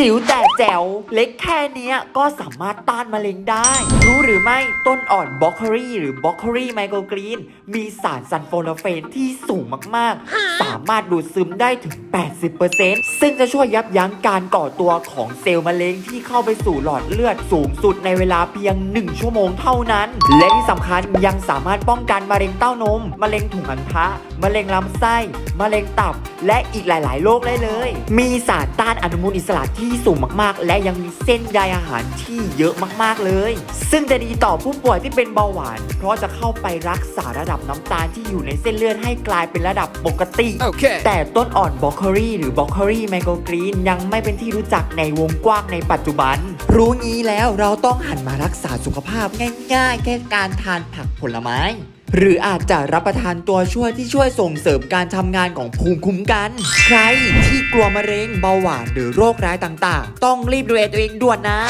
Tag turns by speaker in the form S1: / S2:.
S1: จิ๋วแต่ แจ๋วเล็กแค่นี้ก็สามารถต้านมะเร็งได้ รู้หรือไม่ต้นอ่อนบล็อกโครีหรือบล็อกโครีไมโครกรีนมีสารซันโฟลาเฟนที่สูงมากๆ สามารถดูดซึมได้ถึง 80%ซึ่งจะช่วยยับยั้งการก่อตัวของเซลล์มะเร็งที่เข้าไปสู่หลอดเลือดสูงสุดในเวลาเพียง 1 ชั่วโมงเท่านั้น และที่สำคัญยังสามารถป้องกันมะเร็งเต้านม มะเร็งถุงอัณฑะมะเร็งลำไส้ มะเร็งตับ และอีกหลาย ๆ โรคได้เลย มีสารต้านอนุมูลอิสระที่สูงมากๆและยังมีเส้นใยอาหารที่เยอะมากๆเลย ซึ่งจะดีต่อผู้ป่วยที่เป็นเบาหวาน เพราะจะเข้าไปรักษาระดับน้ำตาลที่อยู่ในเส้นเลือดให้กลายเป็นระดับปกติ
S2: Okay.
S1: แต่ต้นอ่อนบล็อกโครีหรือบล็อกโครีไมโครกรีนยังไม่เป็นที่รู้จักในวงกว้างในปัจจุบัน รู้งี้แล้วเราต้องหันมารักษาสุขภาพง่าย ๆ แค่การทานผักผลไม้ หรืออาจจะรับประทานตัวช่วยที่ช่วยส่งเสริมการทำงานของภูมิคุ้มกัน ใครที่กลัวมะเร็งเบาหวานหรือโรคร้ายต่างๆ ต้องรีบดูแลตัวเองด่วนนะ